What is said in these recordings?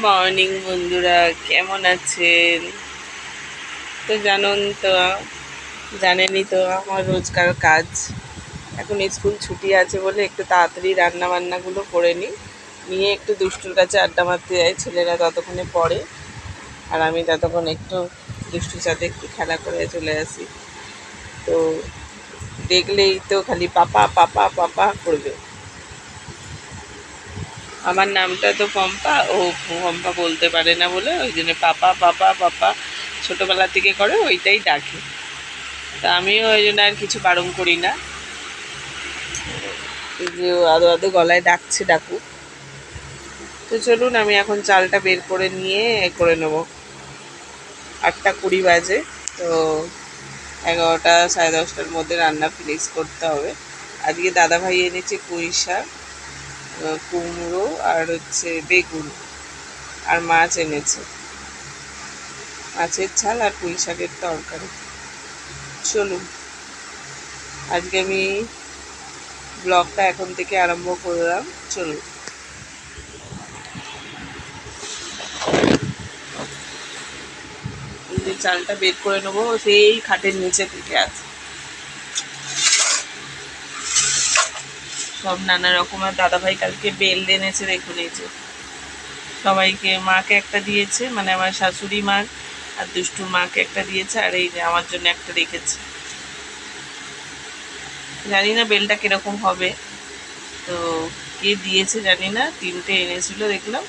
Morning বন্ধুরা, কেমন আছেন? তো জানুন তো, জানেনই তো আমার রোজকার কাজ। এখন স্কুল ছুটি আছে বলে একটু তাড়াতাড়ি রান্না বান্নাগুলো করে নিই। নিয়ে একটু দুষ্টুর কাছে আড্ডা মারতে যাই, ছেলেরা ততক্ষণে পড়ে। আর আমি ততক্ষণ একটু দুষ্টুর সাথে একটু খেলা করে চলে আসি। তো দেখলেই তো খালি পাপা পাপা পাপা করবে। আমার নামটা তো পম্পা, ও পম্পা বলতে পারে না বলে ওই জন্য পাপা পাপা পাপা ছোটোবেলা থেকে করে ওইটাই ডাকে। তা আমিও ওই জন্য আর কিছু বারণ করি না। যে আদো আদো গলায় ডাকছে ডাকুক। তো চলুন আমি এখন চালটা বের করে নিয়ে করে নেব। আটটা কুড়ি বাজে, তো এগারোটা সাড়ে দশটার মধ্যে রান্না ফিনিশ করতে হবে। আজকে দাদাভাই এনেছে পুঁই শাক। কুমড়ো আর হচ্ছে বেগুন আর মাছ এনেছে। মাছের ঝাল আর পুঁই শাকের তরকারি। চলুন, আজকে আমি ব্লগটা এখন থেকে আরম্ভ করলাম। চলুন। চালটা বের করে নেব, সেই খাটের নিচে থেকে আছে। সব নানা রকমের দাদাভাই কালকে বেল এনেছে, দেখুন এই যে। সবাইকে মাকে একটা দিয়েছে মানে আমার শাশুড়ি মা আর দুষ্টুর মাকে একটা দিয়েছে, আর এই যে আমার জন্য একটা রেখেছে। জানি না বেলটা কীরকম হবে। তো কে দিয়েছে জানি না, তিনটে এনেছিল, দেখলাম।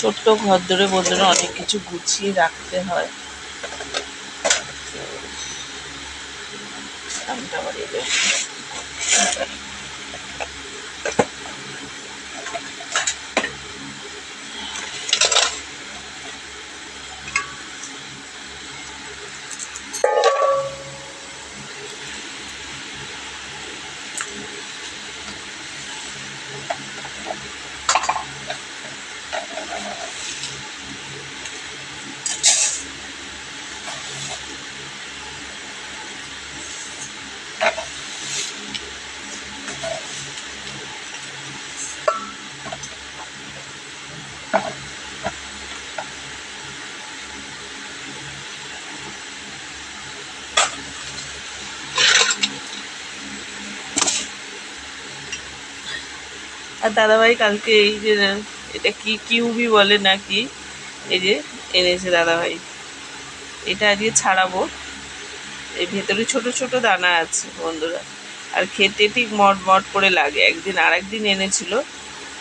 ছোট্ট ঘর ধরে বন্ধুরা অনেক কিছু গুছিয়ে রাখতে হয়। দামটা বাড়িয়ে আর দাদাভাই কালকে এই যে, এটা কি কিউবি বলে না নাকি, এই যে এনেছে দাদাভাই। এটা আজকে ছাড়াবো। এর ভেতরে ছোট ছোট দানা আছে বন্ধুরা। আর খেতে ঠিক মট মট করে লাগে। একদিন আর একদিন এনেছিল,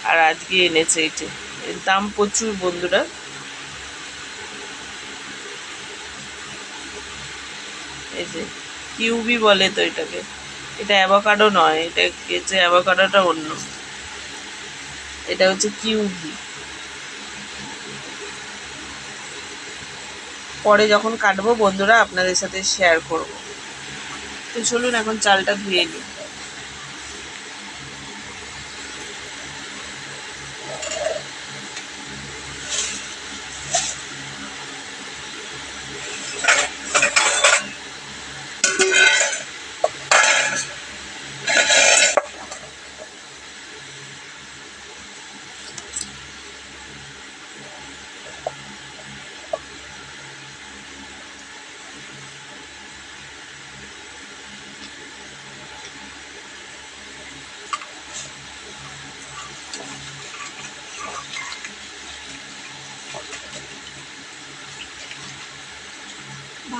আর আজকে এনেছে এটা এর দাম প্রচুর বন্ধুরা। এই যে, কিউবি বলে তো এটাকে। এটা অ্যাভোকাডো নয় এটা যে অ্যাভোকাডোটা অন্য। এটা হচ্ছে কিউবি। পরে যখন কাটবো, বন্ধুরা আপনাদের সাথে শেয়ার করব। তো চলুন, এখন চালটা ধুয়ে নিই।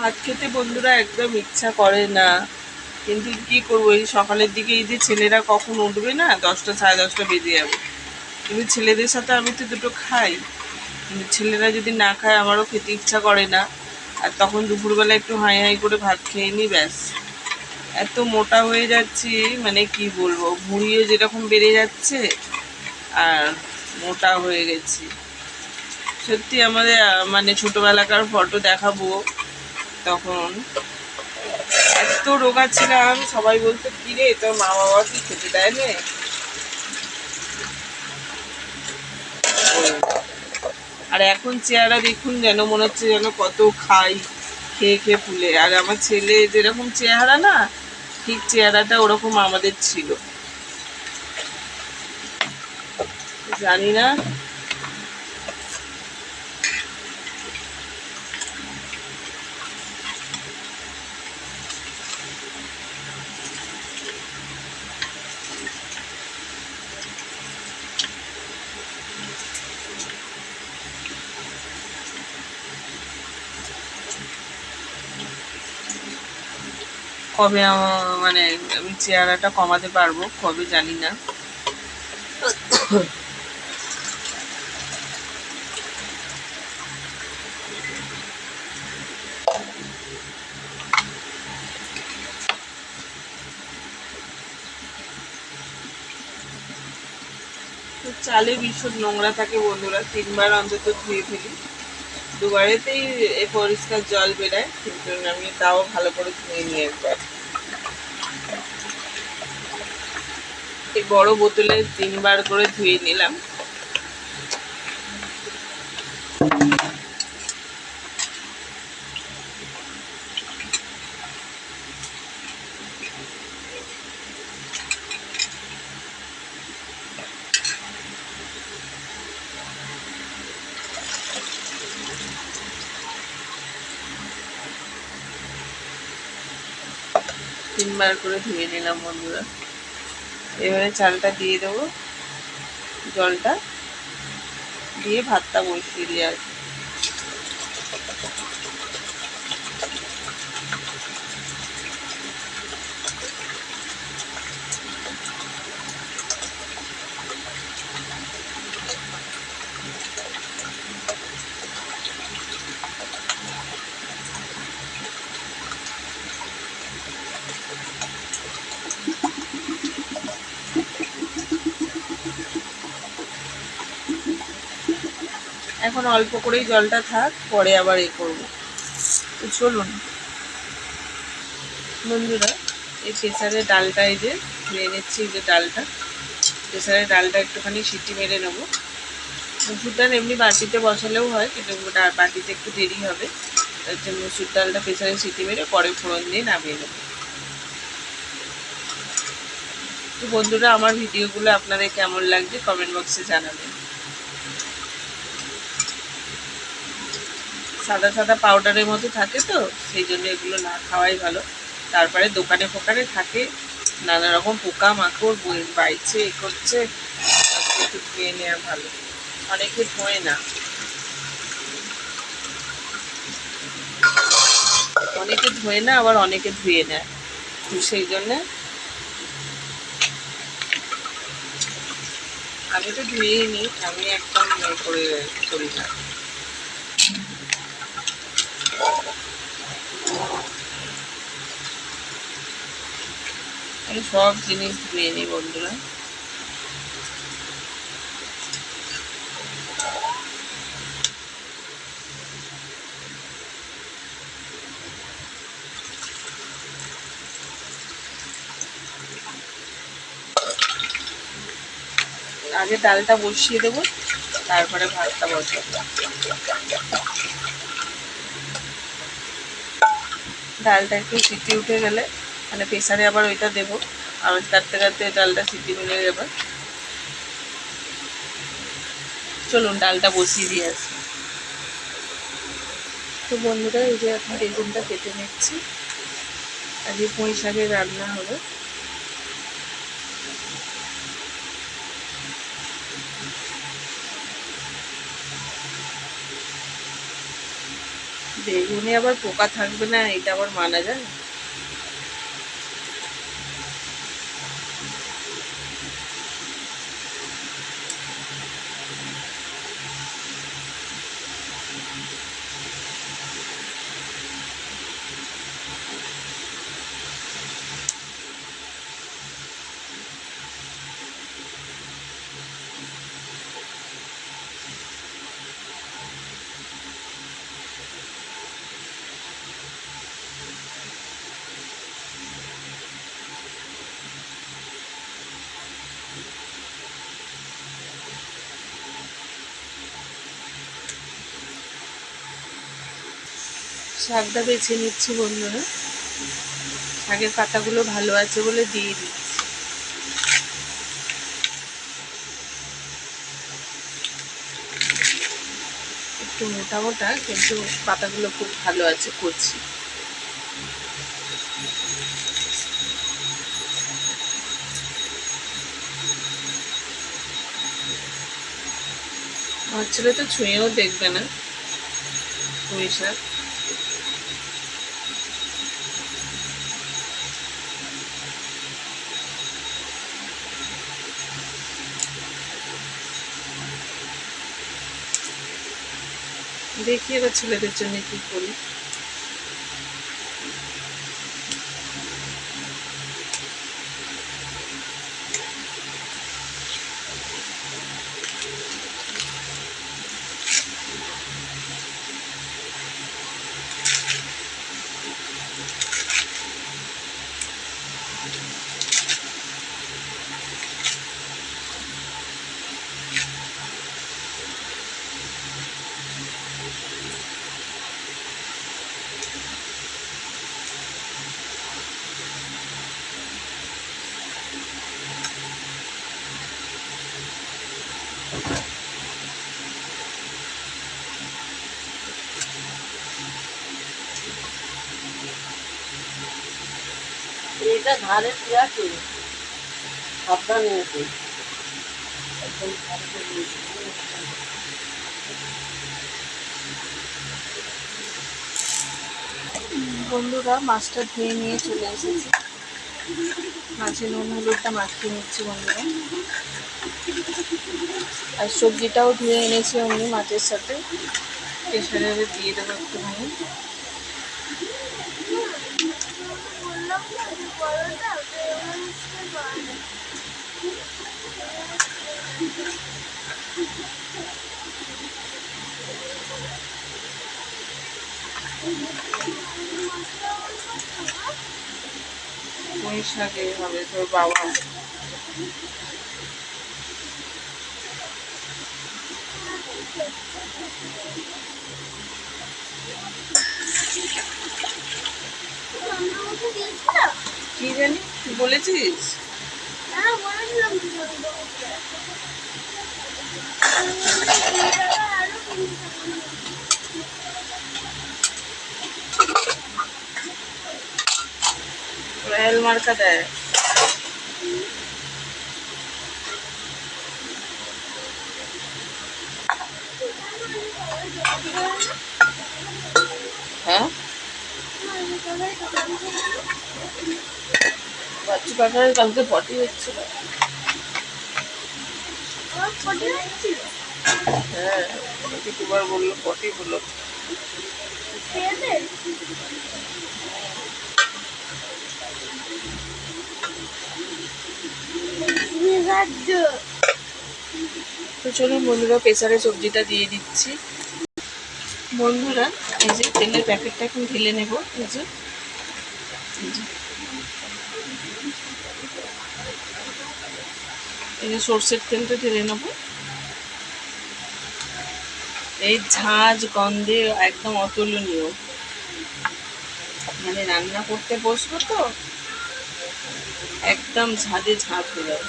ভাত খেতে বন্ধুরা একদম ইচ্ছা করে না। কিন্তু কি করব, এই সকালের দিকে এই যে ছেলেরা কখন উঠবে না? দশটা, সাড়ে দশটা বেজে যাবে। কিন্তু ছেলেদের সাথে আমি তো দুটো খাই। কিন্তু ছেলেরা যদি না খায়, আমারও খেতে ইচ্ছা করে না। আর তখন দুপুরবেলা একটু হাই হাই করে ভাত খেয়ে নিই ব্যাস। এত মোটা হয়ে যাচ্ছি মানে কি বলব, ভুঁড়িও যেরকম বেড়ে যাচ্ছে, আর মোটা হয়ে গেছি। সত্যি আমাদের মানে ছোটোবেলাকার ফটো দেখাবো। তখন এত রোগা ছিলাম, সবাই বলতো কি রে তোর মা বাবা কি খেতে দেয় না আর এখন চেহারা দেখুন যেন, মনে হচ্ছে যেন কত খাই, খেয়ে খেয়ে ফুলে। আর আমার ছেলে যেরকম চেহারা না, ঠিক চেহারাটা ওরকম আমাদের ছিল। জানি না কবে মানে আমি চেহারাটা কমাতে পারব, কবে জানি না। চালে ভীষণ নোংরা থাকে বন্ধুরা, তিনবার অন্তত ধুয়ে ফেলি। দুবারেতেই এ পরিষ্কার জল বেরায় কিন্তু আমি তাও ভালো করে ধুয়ে নিয়ে একবার এই বড় বোতলে তিনবার করে ধুয়ে নিলাম। তিনবার করে ধুয়ে নিলাম বন্ধুরা। এবারে চালটা দিয়ে দেবো। জলটা দিয়ে ভাতটা বসিয়ে দিয়ে আর এখন অল্প করেই জলটা থাক, পরে আবার এ করব। তো চলুন। বন্ধুরা, এই প্রেসারের ডালটা এই যে নিয়ে নিচ্ছি যে ডালটা। প্রেসারের ডালটা একটুখানি সিটি মেরে নেব। মুসুর ডাল এমনি বাটিতে বসালেও হয়, কিন্তু বাটিতে একটু দেরি হবে। তার জন্য মুসুর ডালটা প্রেসারে সিটি মেরে পরে ফোড়ন দিয়ে নামিয়ে নেব। তো বন্ধুরা, আমার ভিডিওগুলো আপনাদের কেমন লাগছে কমেন্ট বক্সে জানাবেন। সাদা সাদা পাউডারের মতো থাকে তো, সেই জন্য এগুলো না খাওয়াই ভালো। তারপরে দোকানে ফোকানে থাকে, নানা রকম পোকা মাকড় বই- বাইছে, এ করছে একটু ধুয়ে নেওয়া ভালো। অনেকে ধোয় না। অনেকে ধোয় না, আবার অনেকে ধুয়ে নেয়। সেই জন্যে আমি তো ধুয়েই নিই আমি একদম ইয়ে করে করি না। আমি সব জিনিস ধুয়ে নিই বন্ধুরা। আগে ডালটা বসিয়ে দেবো, তারপরে ভাতটা বসাবো। ডালটা একটু সিটি উঠে গেলে মানে প্রেসারে আবার ওইটা দেবো। আবার কাটতে কাটতে ডালটা সিটি মিলে যাবে চলুন, ডালটা বসিয়ে দিয়ে আসি। তো বন্ধুরা, এই যে এখন বেগুনটা কেটে নিচ্ছি। আজকে পুঁই শাকের রান্না হবে। বেগুনে আবার পোকা থাকবে না, এটা আবার মানা যায় শাকটা বেছে নিচ্ছি বন্ধুরা। শাকের পাতাগুলো ভালো আছে বলে দিয়ে দিচ্ছি। একটু মোটা মোটা কিন্তু পাতাগুলো খুব ভালো আছে, করছি। আমার ছেলে তো ছুঁয়েও দেখবে না, পুঁই শাক। দেখি এবার ছেলেদের জন্য কি করি? এটা ধারে আছে সাবধানে দিয়েছে। বন্ধুরা, মাছটা ধুয়ে নিয়ে চলে এসেছি। মাছে নুন, হলুদটা মাখিয়ে নিচ্ছি বন্ধুরা। আর সবজিটাও ধুয়ে এনেছি অমনি মাছের সাথে। প্রেশারে দিয়ে দেবো একটুখানি। পুঁই শাকে হবে তোর বাবা কি জানি? বলেছিস? রয়্যাল মার্কা দেয়। বাচ্চু কাকার কালকে পটি হচ্ছিল। হ্যাঁ দুবার বলল পটি হলো। তো চলুন বন্ধুরা প্রেসারে সবজিটা দিয়ে দিচ্ছি। বন্ধুরা, এই যে তেলের প্যাকেটটা এখন ঢেলে নেব। এই যে। এই যে। সর্ষের তেলটা ঢেলে নেব। এই ঝাঁঝ গন্ধে একদম অতুলনীয়। মানে রান্না করতে বসবো তো, একদম ঝাঁজে ঝাঁঝ হয়ে যাবে।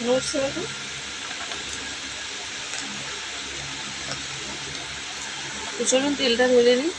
নড়ছে না তো? তো চলুন তেলটা ধরে নিই